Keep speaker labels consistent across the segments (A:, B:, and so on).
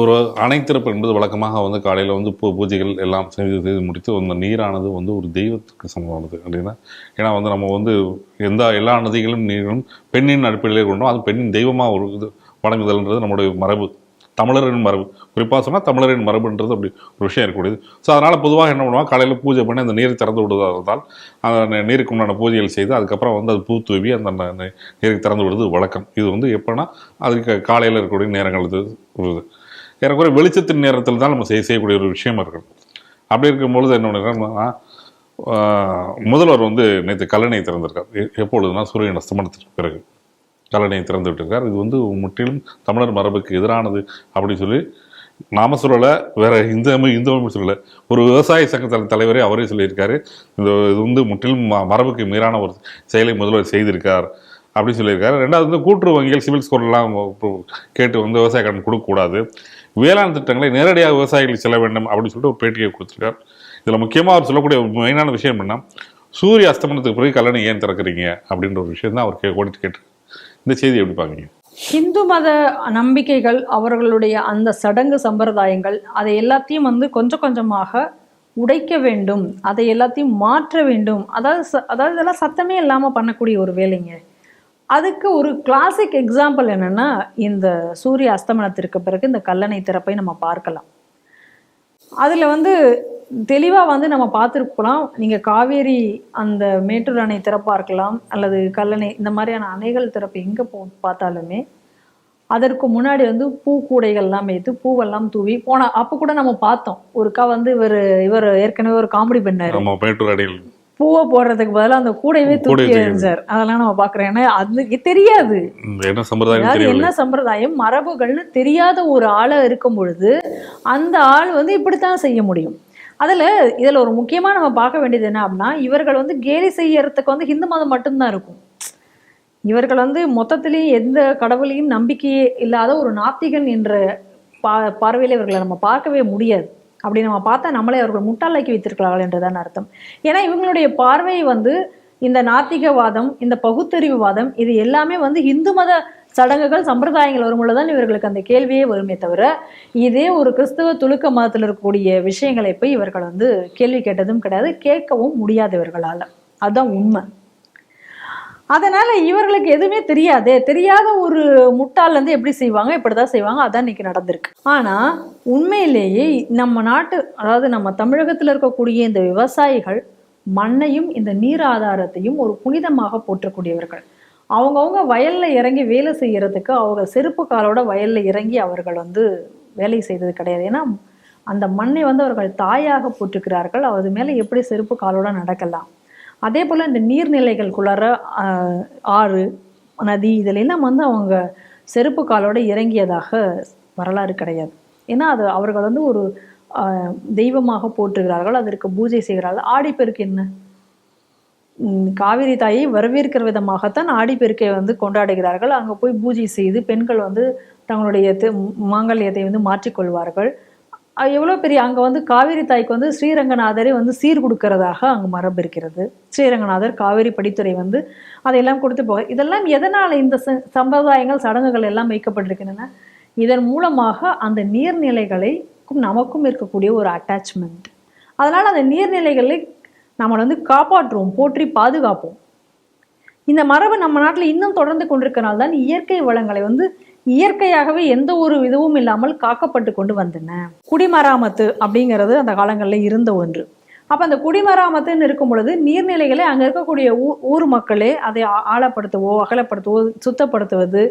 A: ஒரு அணைத்திறப்பு என்பது வழக்கமாக வந்து காலையில் வந்து பூ பூஜைகள் எல்லாம் செய்து செய்து முடித்து அந்த நீரானது வந்து ஒரு தெய்வத்துக்கு சமமானது அப்படின்னா ஏன்னா வந்து நம்ம வந்து எந்த எல்லா நதிகளும் நீரும் பெண்ணின் அடிப்படையிலே கொண்டோம். அது பெண்ணின் தெய்வமாக ஒரு இது வணங்குதல்ன்றது நம்முடைய மரபு. தமிழரின் மரபு. குறிப்பாக சொன்னால் தமிழரின் மரபுன்றது அப்படி ஒரு விஷயம் இருக்கக்கூடியது. ஸோ அதனால் பொதுவாக என்ன பண்ணுவாங்க காலையில் பூஜை பண்ணி அந்த நீரை திறந்து விடுவதாக இருந்தால் அந்த நீருக்கு உண்டான பூஜைகள் செய்து அதுக்கப்புறம் வந்து அது பூ தூவி அந்த ந- நீருக்கு திறந்து விடுவது வழக்கம். இது வந்து எப்போனா அதுக்கு காலையில் இருக்கக்கூடிய நேரங்கள் இது. ஏறக்குறைய வெளிச்சத்தின் நேரத்தில் தான் நம்ம செய்ய செய்யக்கூடிய ஒரு விஷயம் இருக்கும். அப்படி இருக்கும்பொழுது என்ன பண்ணுறோம்னா முதல்வர் வந்து நேற்று கல்லணையை திறந்திருக்கார். எப்பொழுதுனா சூரியன் அஸ்தமனத்திற்கு பிறகு. கல்லணையை திறந்து விட்டிருக்கார். இது வந்து முற்றிலும் தமிழர் மரபுக்கு எதிரானது அப்படின்னு சொல்லி நாம சொல்லலை வேற இந்த இந்த சொல்லலை. ஒரு விவசாய சங்க தலைவரே அவரே சொல்லியிருக்காரு. இந்த இது வந்து முற்றிலும் ம- மரபுக்கு மீறான ஒரு செயலை முதல்வர் செய்திருக்கார் அப்படின்னு சொல்லியிருக்காரு. ரெண்டாவது வந்து கூட்டுறவு வங்கிகள் சிவில் ஸ்கோர்லாம் கேட்டு வந்து விவசாய கடன் கொடுக்கக்கூடாது. வேளாண் திட்டங்களை நேரடியாக விவசாயிகளுக்கு செல்ல வேண்டும் அப்படின்னு சொல்லிட்டு ஒரு பேட்டியை கொடுத்துருக்கார். இதில் முக்கியமாக அவர் சொல்லக்கூடிய ஒரு மெயினான விஷயம் என்ன சூரிய அஸ்தமனத்துக்கு பிறகு கல்லணை ஏன் திறக்கிறீங்க? அப்படின்ற ஒரு விஷயம் தான் அவர் கே கோடிட்டு கேட்டு இந்த செய்தி எப்படி பார்க்குறீங்க?
B: ஹிந்து மத நம்பிக்கைகள் அவர்களுடைய அந்த சடங்கு சம்பிரதாயங்கள் அதை எல்லாத்தையும் வந்து கொஞ்சம் கொஞ்சமாக உடைக்க வேண்டும். அதை எல்லாத்தையும் மாற்ற வேண்டும். அதாவது ச- அதாவது இதெல்லாம் சத்தமே இல்லாமல் பண்ணக்கூடிய ஒரு வேலைங்க. அதுக்கு ஒரு கிளாசிக் எக்ஸாம்பிள் என்னன்னா இந்த சூரிய அஸ்தமனத்திற்கு பிறகு இந்த கல்லணை திறப்பை நம்ம பார்க்கலாம். அதில் வந்து தெளிவாக வந்து நம்ம பார்த்துருக்கலாம். நீங்கள் காவேரி அந்த மேட்டூர் அணை திறப்பாக இருக்கலாம் அல்லது கல்லணை இந்த மாதிரியான அணைகள் திறப்பு எங்கே போ பார்த்தாலுமே அதற்கு முன்னாடி வந்து பூ கூடைகள்லாம் வைத்து பூவெல்லாம் தூவி போன அப்போ கூட நம்ம பார்த்தோம். ஒருக்கா வந்து இவர் இவர் ஏற்கனவே ஒரு காமெடி பண்ணார். பூவை போடுறதுக்கு பதிலாக அந்த கூடையவே
A: கூடையை
B: தூக்கி எறிஞ்சார். அதெல்லாம் நம்ம பார்க்குறோம். ஏன்னா அதுக்கு தெரியாது.
A: என்ன சம்பிரதாயம்
B: என்ன சம்பிரதாயம்? மரபுகள்னு தெரியாத ஒரு ஆளா இருக்கும் பொழுது அந்த ஆள் வந்து இப்படித்தான் செய்ய முடியும். அதுல இதுல ஒரு முக்கியமா நம்ம பார்க்க வேண்டியது என்ன அப்படின்னா இவர்கள் வந்து கேலி செய்யறதுக்கு வந்து ஹிந்து மதம் மட்டும்தான் இருக்கும். இவர்கள் வந்து மொத்தத்திலேயும் எந்த கடவுளையும் நம்பிக்கையே இல்லாத ஒரு நாத்திகன் என்ற பா பார்வையில இவர்களை நம்ம பார்க்கவே முடியாது. அப்படி நம்ம பார்த்தா நம்மளே அவர்கள் முட்டாளாக்கி வைத்திருக்கிறார்கள் என்றுதான் அர்த்தம். ஏன்னா இவங்களுடைய பார்வை வந்து இந்த நாத்திகவாதம் இந்த பகுத்தறிவுவாதம் இது எல்லாமே வந்து இந்து மத சடங்குகள் சம்பிரதாயங்கள் வரும்பொழுதுதான் இவர்களுக்கு அந்த கேள்வியே வருமே தவிர இதே ஒரு கிறிஸ்தவ துலுக்க மதத்தில் இருக்கக்கூடிய விஷயங்களை போய் இவர்கள் வந்து கேள்வி கேட்டதும் கிடையாது கேட்கவும் முடியாதவர்களால். அதுதான் உண்மை. அதனால் இவர்களுக்கு எதுவுமே தெரியாதே. தெரியாத ஒரு முட்டாள்லேருந்து எப்படி செய்வாங்க? இப்படிதான் செய்வாங்க. அதான் இன்னைக்கு நடந்திருக்கு. ஆனால் உண்மையிலேயே நம்ம நாட்டு அதாவது நம்ம தமிழகத்தில் இருக்கக்கூடிய இந்த விவசாயிகள் மண்ணையும் இந்த நீர் ஆதாரத்தையும் ஒரு புனிதமாக போற்றக்கூடியவர்கள். அவங்கவுங்க வயல்ல இறங்கி வேலை செய்யறதுக்கு அவங்க செருப்பு காலோட வயல்ல இறங்கி அவர்கள் வந்து வேலை செய்தது கிடையாது. ஏன்னா அந்த மண்ணை வந்து அவர்கள் தாயாக போற்றுக்கிறார்கள் அது மேலே எப்படி செருப்பு காலோட நடக்கலாம்? அதே போல் இந்த நீர்நிலைகளுக்குள்ளார ஆஹ், ஆறு நதி இதிலெல்லாம் வந்து அவங்க செருப்பு காலோட இறங்கியதாக வரலாறு கிடையாது. ஏன்னா அது அவர்கள் வந்து ஒரு தெய்வமாக போற்றுகிறார்கள் அதற்கு பூஜை செய்கிறார்கள். ஆடிப்பெருக்கு என்ன? காவிரி தாயை வரவேற்கிற விதமாகத்தான் ஆடிப்பெருக்கை வந்து கொண்டாடுகிறார்கள். அங்கே போய் பூஜை செய்து பெண்கள் வந்து தங்களுடைய மாங்கல்யத்தை வந்து மாற்றிக்கொள்வார்கள். எவ்வளோ பெரிய அங்கே வந்து காவேரி தாய்க்கு வந்து ஸ்ரீரங்கநாதரே வந்து சீர் கொடுக்கறதாக அங்கே மரபு இருக்கிறது. ஸ்ரீரங்கநாதர் காவிரி படித்துறை வந்து அதையெல்லாம் கொடுத்து போக இதெல்லாம் எதனால் இந்த ச- சம்பிரதாயங்கள் சடங்குகள் எல்லாம் வைக்கப்பட்டிருக்கின்றன? இதன் மூலமாக அந்த நீர்நிலைகளுக்கும் நமக்கும் இருக்கக்கூடிய ஒரு அட்டாச்மெண்ட் அதனால் அந்த நீர்நிலைகளை நம்ம வந்து காப்பாற்றுவோம் போற்றி பாதுகாப்போம். இந்த மரபு நம்ம நாட்டில் இன்னும் தொடர்ந்து கொண்டிருக்கனால தான் இயற்கை வளங்களை வந்து இயற்கையாகவே எந்த ஒரு இதுவும் இல்லாமல் காக்கப்பட்டு கொண்டு வந்தன. குடிமராமத்து அப்படிங்கிறது அந்த காலங்களில் இருந்த ஒன்று. அப்போ அந்த குடிமராமத்துன்னு இருக்கும் பொழுது நீர்நிலைகளை அங்கே இருக்கக்கூடிய ஊ ஊர் மக்களே அதை ஆழப்படுத்துவோ ஆழப்படுத்தவோ அகலப்படுத்தவோ சுத்தப்படுத்துவது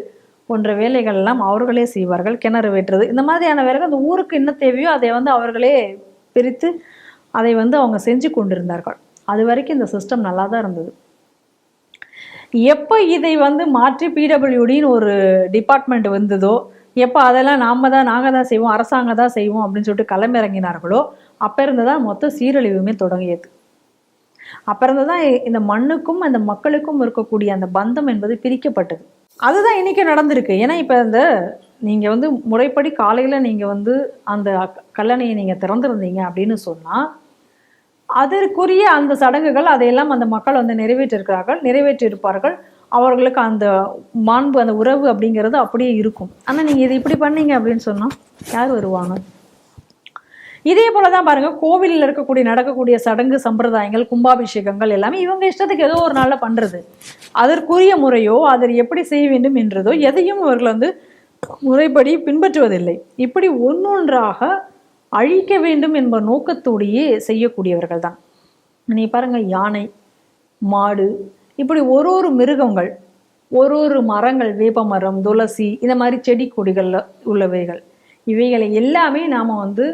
B: போன்ற வேலைகள் எல்லாம் அவர்களே செய்வார்கள். கிணறு வெட்டுறது இந்த மாதிரியான வேலைகள் அந்த ஊருக்கு என்ன தேவையோ அதை வந்து அவர்களே பிரித்து அதை வந்து அவங்க செஞ்சு கொண்டிருந்தார்கள். அது வரைக்கும் இந்த சிஸ்டம் நல்லா தான் இருந்தது. எப்போ இதை வந்து மாற்றி பிடபிள்யூடின்னு ஒரு டிபார்ட்மெண்ட் வந்ததோ எப்போ அதெல்லாம் நாம தான் நாங்கள் தான் செய்வோம் அரசாங்கம் தான் செய்வோம் அப்படின்னு சொல்லிட்டு களமிறங்கினார்களோ அப்போ இருந்து தான் மொத்த சீரழிவுமே தொடங்கியது. அப்போ இருந்து தான் இந்த மண்ணுக்கும் அந்த மக்களுக்கும் இருக்கக்கூடிய அந்த பந்தம் என்பது பிரிக்கப்பட்டது. அதுதான் இன்றைக்கி நடந்திருக்கு. ஏன்னா இப்போ இந்த நீங்கள் வந்து முறைப்படி காலையில் நீங்கள் வந்து அந்த கல்லணையை நீங்கள் திறந்திருந்தீங்க அப்படின்னு சொன்னால் அதற்குரிய அந்த சடங்குகள் அதையெல்லாம் அந்த மக்கள் வந்து நிறைவேற்றிருக்கிறார்கள் நிறைவேற்றியிருப்பார்கள். அவர்களுக்கு அந்த மாண்பு அந்த உறவு அப்படிங்கிறது அப்படியே இருக்கும். ஆனால் நீங்கள் இது இப்படி பண்ணீங்க அப்படின்னு சொன்னால் யார் வருவாங்க? இதே போல தான் பாருங்கள் கோவிலில் இருக்கக்கூடிய நடக்கக்கூடிய சடங்கு சம்பிரதாயங்கள் கும்பாபிஷேகங்கள் எல்லாமே இவங்க இஷ்டத்துக்கு ஏதோ ஒரு நாளில் பண்ணுறது அதற்குரிய முறையோ அதை எப்படி செய்ய வேண்டும் என்றதோ எதையும் இவர்கள் வந்து முறைப்படி பின்பற்றுவதில்லை. இப்படி ஒன்னொன்றாக அழிக்க வேண்டும் என்ப நோக்கத்தோடையே செய்யக்கூடியவர்கள் தான் நீ பாருங்க யானை மாடு இப்படி ஒரு ஒரு மிருகங்கள் ஒரு ஒரு மரங்கள் வேப்ப மரம் துளசி இந்த மாதிரி செடி கொடிகளில் உள்ளவைகள். இவைகளை எல்லாமே நாம் வந்து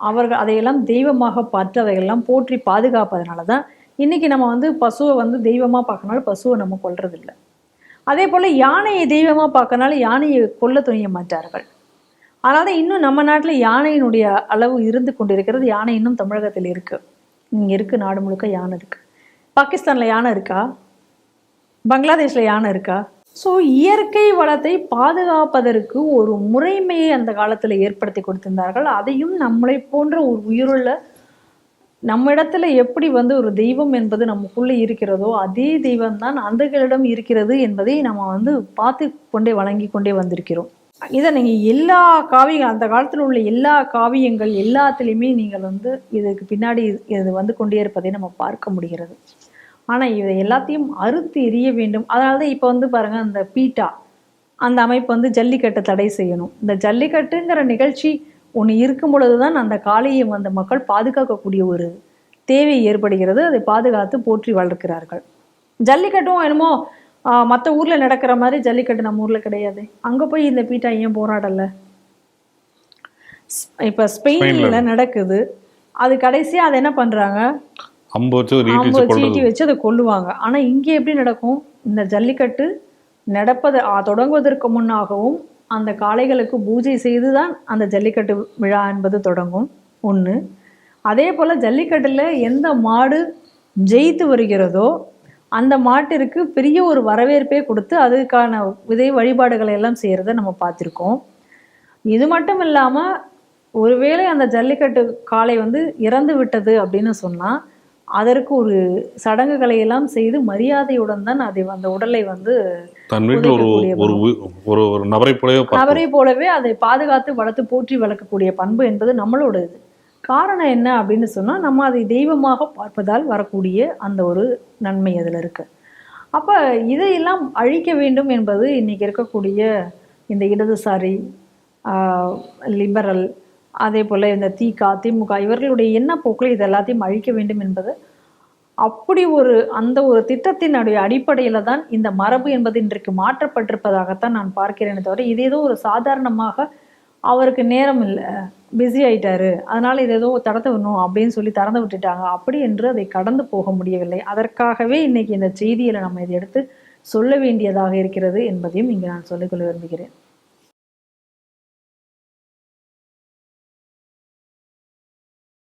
B: அவர்கள் அதையெல்லாம் தெய்வமாக பார்த்து அதையெல்லாம் போற்றி பாதுகாப்பதனால தான் இன்னைக்கு நம்ம வந்து பசுவை வந்து தெய்வமாக பார்க்கறனால பசுவை நம்ம கொல்றதில்லை. அதே போல் யானையை தெய்வமாக பார்க்கறனால யானையை கொல்ல துணிய மாட்டார்கள். ஆனால் தான் இன்னும் நம்ம நாட்டில் யானையினுடைய அளவு இருந்து கொண்டிருக்கிறது யானை இன்னும் தமிழகத்தில் இருக்கு. இங்கே இருக்குது நாடு முழுக்க யானை இருக்கு. பாகிஸ்தானில் யானை இருக்கா? பங்களாதேஷ்ல யானை இருக்கா? ஸோ இயற்கை வளத்தை பாதுகாப்பதற்கு ஒரு முறைமையை அந்த காலத்தில் ஏற்படுத்தி கொடுத்திருந்தார்கள். அதையும் நம்மளை போன்ற ஒரு உயிருள்ள நம்ம இடத்துல எப்படி வந்து ஒரு தெய்வம் என்பது நமக்குள்ளே இருக்கிறதோ அதே தெய்வம் தான் அந்தகளிடம் இருக்கிறது என்பதை நம்ம வந்து பார்த்து கொண்டே வழங்கி கொண்டே வந்திருக்கிறோம். இதை நீங்கள் எல்லா காவியங்கள் அந்த காலத்தில் உள்ள எல்லா காவியங்கள் எல்லாத்துலேயுமே நீங்கள் வந்து இதுக்கு பின்னாடி இது வந்து கொண்டே இருப்பதை நம்ம பார்க்க முடிகிறது. ஆனால் இதை எல்லாத்தையும் அறுத்து எரிய வேண்டும். அதனால தான் இப்போ வந்து பாருங்க அந்த பீட்டா அந்த அமைப்பு வந்து ஜல்லிக்கட்டை தடை செய்யணும். இந்த ஜல்லிக்கட்டுங்கிற நிகழ்ச்சி ஒன்று இருக்கும் பொழுது தான் அந்த காளையை வந்த மக்கள் பாதுகாக்கக்கூடிய ஒரு தேவை ஏற்படுகிறது. அதை பாதுகாத்து போற்றி வளர்க்கிறார்கள். ஜல்லிக்கட்டும் என்னமோ மற்ற ஊரில் நடக்கிற மாதிரி ஜல்லிக்கட்டு நம்ம ஊரில் கிடையாது. அங்கே போய் இந்த பீட்டா ஏன் போராடலை? இப்போ ஸ்பெயினில் நடக்குது. அது கடைசியாக அதை என்ன பண்ணுறாங்க
A: அம்பு வச்சு
B: சீட்டி அதை கொல்லுவாங்க. ஆனா இங்கே எப்படி நடக்கும்? இந்த ஜல்லிக்கட்டு நடப்பது தொடங்குவதற்கு முன்னாகவும் அந்த காளைகளுக்கு பூஜை செய்துதான் அந்த ஜல்லிக்கட்டு விழா என்பது தொடங்கும். ஒண்ணு அதே போல ஜல்லிக்கட்டுல எந்த மாடு ஜெயித்து வருகிறதோ அந்த மாட்டிற்கு பெரிய ஒரு வரவேற்பே கொடுத்து அதுக்கான விதை வழிபாடுகளை எல்லாம் செய்யறதை நம்ம பார்த்திருக்கோம். இது மட்டும் இல்லாம ஒருவேளை அந்த ஜல்லிக்கட்டு காளை வந்து இறந்து விட்டது அப்படின்னு சொன்னா அதற்கு ஒரு சடங்குகளை எல்லாம் செய்து மரியாதையுடன் தான் அதை அந்த உடலை வந்து
A: தன் வீட்டில் ஒரு ஒரு ஒரு நபரை போலவே
B: அவரை போலவே அதை பாதுகாத்து வளர்த்து போற்றி வளர்க்கக்கூடிய பண்பு என்பது நம்மளோட இது காரணம் என்ன அப்படின்னு சொன்னால் நம்ம அதை தெய்வமாக பார்ப்பதால் வரக்கூடிய அந்த ஒரு நன்மை அதில் இருக்குது அப்போ இதையெல்லாம் அழிக்க வேண்டும் என்பது இன்றைக்கி இருக்கக்கூடிய இந்த இடதுசாரி லிபரல் அதே போல் இந்த திக திமுக இவர்களுடைய என்ன போக்கில் இது எல்லாத்தையும் அழிக்க வேண்டும் என்பது அப்படி ஒரு அந்த ஒரு திட்டத்தினுடைய அடிப்படையில் தான் இந்த மரபு என்பது இன்றைக்கு மாற்றப்பட்டிருப்பதாகத்தான் நான் பார்க்கிறேனே தவிர இது ஏதோ ஒரு சாதாரணமாக அவருக்கு நேரம் இல்லை. பிஸி ஆயிட்டாரு. அதனால இது ஏதோ தடத்த விடணும் அப்படின்னு சொல்லி திறந்து விட்டுட்டாங்க. அப்படி என்று அதை கடந்து போக முடியவில்லை. அதற்காகவே இன்னைக்கு இந்த செய்தியில் நம்ம இதை எடுத்து சொல்ல வேண்டியதாக இருக்கிறது என்பதையும் இங்கே நான் சொல்லிக்கொள்ள விரும்புகிறேன்.